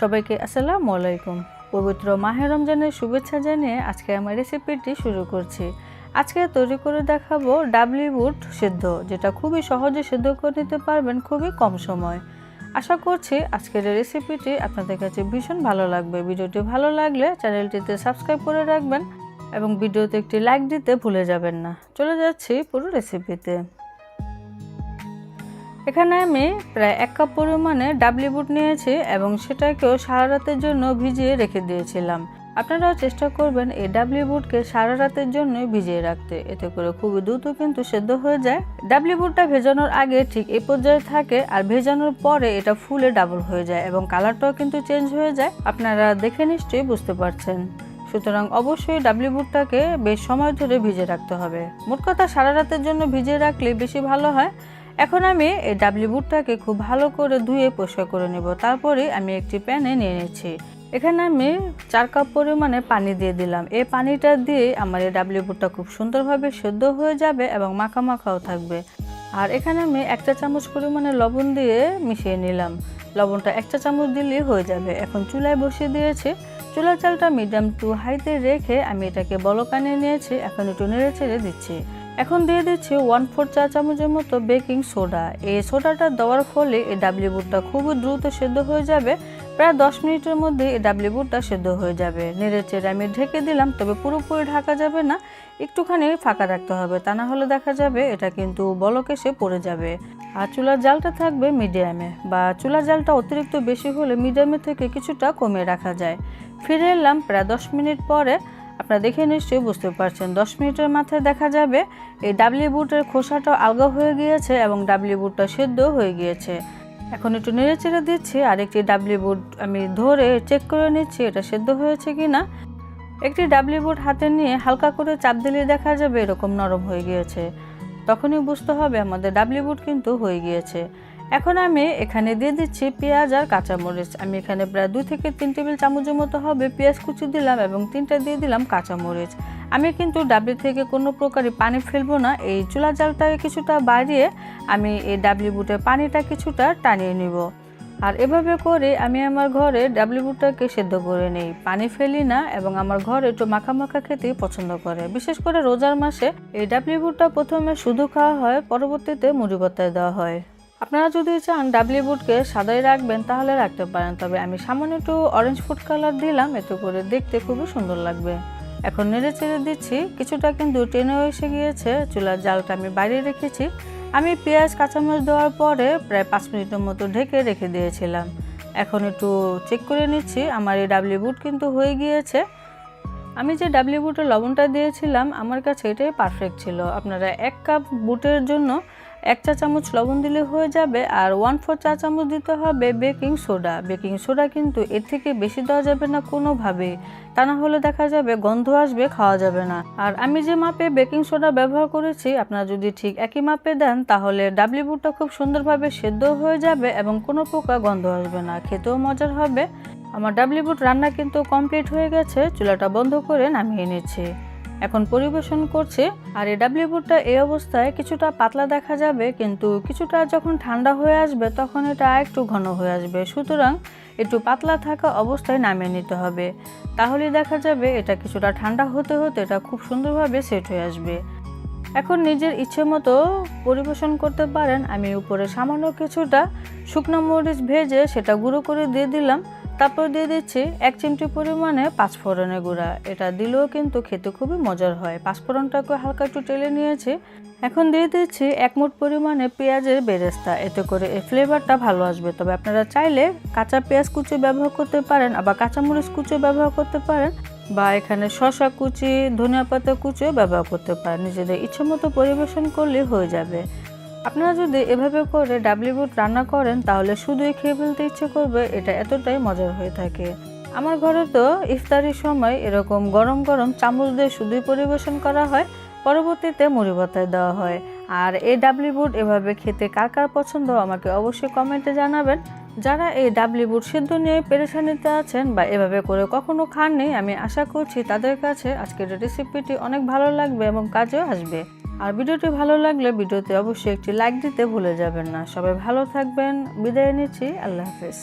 সবাইকে আসসালামু আলাইকুম। পবিত্র মাহে রমজানের শুভেচ্ছা জানিয়ে আজকে আমার রেসিপিটি শুরু করছি। আজকে তৈরি করে দেখাবো ডাবলি বুট সেদ্ধ, যেটা খুবই সহজে সেদ্ধ করে নিতে পারবেন খুবই কম সময়। আশা করছি আজকের রেসিপিটি আপনাদের কাছে ভীষণ ভালো লাগবে। ভিডিওটি ভালো লাগলে চ্যানেলটিতে সাবস্ক্রাইব করে রাখবেন এবং ভিডিওতে একটি লাইক দিতে ভুলে যাবেন না। চলে যাচ্ছি পুরো রেসিপিতে এখানে আমি প্রায় এক কাপ পরিমাণে ডাবলি বুট নিয়েছি এবং সেটাকেও সারা রাতের জন্য ভিজিয়ে রেখে দিয়েছিলাম। আপনারাও চেষ্টা করবেন এই ডাবলি বুটকে সারা রাতের জন্য ভিজিয়ে রাখতে। এতে করে খুবই দ্রুত কিন্তু সেদ্ধ হয়ে যায়। ডাবলি বুটটা ভেজানোর আগে ঠিক এই পর্যায়ে থাকে আর ভেজানোর পরে এটা ফুলে ডাবল হয়ে যায় এবং কালারটাও কিন্তু চেঞ্জ হয়ে যায়। আপনারা দেখে নিশ্চয়ই বুঝতে পারছেন। সুতরাং অবশ্যই ডাবলি বুটটাকে বেশ সময় ধরে ভিজে রাখতে হবে। মোট কথা সারা রাতের জন্য ভিজিয়ে রাখলে বেশি ভালো হয়। এখন আমি এই ডাবলি বুটটাকে খুব ভালো করে ধুয়ে পরিষ্কার করে নেব। তারপরে আমি একটি প্যানে নিয়ে নিচ্ছি। এখানে আমি চার কাপ পরিমাণে পানি দিয়ে দিলাম। এই পানিটা দিয়ে আমার এই ডাবলি বুটটা খুব সুন্দরভাবে সেদ্ধ হয়ে যাবে এবং মাখা মাখাও থাকবে। আর এখানে আমি একটা চামচ পরিমাণে লবণ দিয়ে মিশিয়ে নিলাম। লবণটা একটা চামচ দিলেই হয়ে যাবে। এখন চুলায় বসিয়ে দিয়েছি। চুলার চালটা মিডিয়াম টু হাইতে রেখে আমি এটাকে বলকানে নিয়েছি। এখন একটু নেড়ে ছেড়ে দিচ্ছি। এখন দিয়ে দিচ্ছি ওয়ান ফোর চা চামচের মতো বেকিং সোডা এই সোডাটা দেওয়ার ফলে এই ডাবলি বুটটা খুবই দ্রুত সেদ্ধ হয়ে যাবে। প্রায় দশ মিনিটের মধ্যে এই ডাবলি বুটটা সেদ্ধ হয়ে যাবে। নেড়ে চেড়ে আমি ঢেকে দিলাম, তবে পুরোপুরি ঢাকা যাবে না। একটুখানি ফাঁকা রাখতে হবে, তা না হলে দেখা যাবে এটা কিন্তু বলক এসে পড়ে যাবে। আর চুলার জালটা থাকবে মিডিয়ামে, বা চুলার জালটা অতিরিক্ত বেশি হলে মিডিয়ামে থেকে কিছুটা কমিয়ে রাখা যায়। ফিরে এলাম প্রায় দশ মিনিট পরে। আপনারা দেখে নিশ্চয়ই বুঝতে পারছেন। দশ মিনিটের মাথায় দেখা যাবে এই ডাবলি বুটের খোসাটা আলগা হয়ে গিয়েছে এবং ডাবলি বুটটা সেদ্ধ হয়ে গিয়েছে। এখন একটু নেড়ে চেড়ে দিচ্ছি আর একটি ডাবলি বুট আমি ধরে চেক করে নিচ্ছি, এটা সেদ্ধ হয়েছে কি না একটি ডাবলি বুট হাতে নিয়ে হালকা করে চাপ দিলে দেখা যাবে এরকম নরম হয়ে গিয়েছে। তখনই বুঝতে হবে আমাদের ডাবলি বুট কিন্তু হয়ে গিয়েছে। এখন আমি এখানে দিয়ে দিচ্ছি পেঁয়াজ আর কাঁচামরিচ। আমি এখানে প্রায় দুই থেকে তিন টেবিল চামচের মতো হবে পেঁয়াজ কুচি দিলাম এবং তিনটা দিয়ে দিলাম কাঁচামরিচ। আমি কিন্তু ডাবলি থেকে কোনো প্রকারই পানি ফেলব না। এই চুলা জালটাকে কিছুটা বাড়িয়ে আমি এই ডাবলি বুটের পানিটা কিছুটা টানিয়ে নিব। আর এভাবে করে আমি আমার ঘরে ডাবলি বুটটাকে সেদ্ধ করে নেই। পানি ফেলি না এবং আমার ঘরে একটু মাখা মাখা খেতেই পছন্দ করে। বিশেষ করে রোজার মাসে এই ডাবলি বুটটা প্রথমে শুধু খাওয়া হয়, পরবর্তীতে মুড়ি বত্তায় দেওয়া হয়। আপনারা যদি চান ডাবলি বুটকে সাদাই রাখবেন, তাহলে রাখতে পারেন। তবে আমি সামান্য একটু অরেঞ্জ ফুড কালার দিলাম, এতে করে দেখতে খুবই সুন্দর লাগবে। এখন নেড়ে চেড়ে দিচ্ছি, কিছুটা কিন্তু টেনে এসে গিয়েছে, চুলার জালটা আমি বাইরে রেখেছি। আমি পেঁয়াজ, কাঁচামরিচ দেওয়ার পরে প্রায় পাঁচ মিনিটের মতো ঢেকে রেখে দিয়েছিলাম। এখন একটু চেক করে নিচ্ছি, আমার এই ডাবলি বুট কিন্তু হয়ে গিয়েছে। আমি যে ডাবলি বুটের লবণটা দিয়েছিলাম, আমার কাছে এটাই পারফেক্ট ছিল। আপনারা এক কাপ বুটের জন্য এক চা চামচ লবণ দিলে হয়ে যাবে আর ওয়ান ফোর চা চামচ দিতে হবে বেকিং সোডা বেকিং সোডা কিন্তু এর থেকে বেশি দেওয়া যাবে না কোনোভাবে। তা না হলে দেখা যাবে গন্ধ আসবে, খাওয়া যাবে না। আর আমি যে মাপে বেকিং সোডা ব্যবহার করেছি, আপনারা যদি ঠিক একই মাপে দেন, তাহলে ডাবলি বুটটা খুব সুন্দরভাবে সেদ্ধ হয়ে যাবে এবং কোনো প্রকার গন্ধ আসবে না। খেতেও মজার হবে। আমার ডাবলি বুট রান্না কিন্তু কমপ্লিট হয়ে গেছে। চুলাটা বন্ধ করে নামিয়ে নিচ্ছি। এখন পরিবেশন করছে। আর এই ডাবলি বুটটা এই অবস্থায় কিছুটা পাতলা দেখা যাবে, কিন্তু কিছুটা যখন ঠান্ডা হয়ে আসবে তখন এটা একটু ঘন হয়ে আসবে। সুতরাং একটু পাতলা থাকা অবস্থায় নামিয়ে নিতে হবে। তাহলে দেখা যাবে এটা কিছুটা ঠান্ডা হতে হতে এটা খুব সুন্দরভাবে সেট হয়ে আসবে। এখন নিজের ইচ্ছে মতো পরিবেশন করতে পারেন। আমি উপরে সামান্য কিছুটা শুকনো মরিচ ভেজে সেটা গুঁড়ো করে দিয়ে দিলাম। তারপর দিয়ে দিচ্ছি এক চিমটি পরিমাণে পাঁচফোড়নের গুঁড়া। এটা দিলেও কিন্তু খেতে খুবই মজার হয়। পাঁচফোড়নটাকে হালকা একটু টেলে নিয়েছি। এখন দিয়ে দিচ্ছি এক মুঠ পরিমাণে পেঁয়াজের বেরেস্তা। এতে করে এই ফ্লেভারটা ভালো আসবে। তবে আপনারা চাইলে কাঁচা পেঁয়াজ কুচি ব্যবহার করতে পারেন, আবার কাঁচামরিচ কুচি ব্যবহার করতে পারেন, বা এখানে শসা কুচি, ধনিয়া পাতা কুচিও ব্যবহার করতে পারেন। নিজেদের ইচ্ছে মতো পরিবেশন করলে হয়ে যাবে। আপনারা যদি এভাবে করে ডাবলি বুট রান্না করেন, তাহলে শুধুই খেয়ে ফেলতে ইচ্ছে করবে, এটা এতটাই মজার হয়ে থাকে। আমার ঘরে তো ইফতারির সময় এরকম গরম গরম চামচ দিয়ে শুধুই পরিবেশন করা হয়, পরবর্তীতে মুড়ি ভর্তায় দেওয়া হয়। আর এই ডাবলি বুট এভাবে খেতে কার কার পছন্দ আমাকে অবশ্যই কমেন্টে জানাবেন। যারা এই ডাবলি বুট সিদ্ধ নিয়ে পেরেশানিতে আছেন বা এভাবে করে কখনো খাননি, আমি আশা করছি তাদের কাছে আজকের রেসিপিটি অনেক ভালো লাগবে এবং কাজেও আসবে। আর ভিডিওটি ভালো লাগলে ভিডিওতে অবশ্যই একটি লাইক দিতে ভুলে যাবেন না। সবাই ভালো থাকবেন। বিদায় নিচ্ছি। আল্লাহ হাফেজ।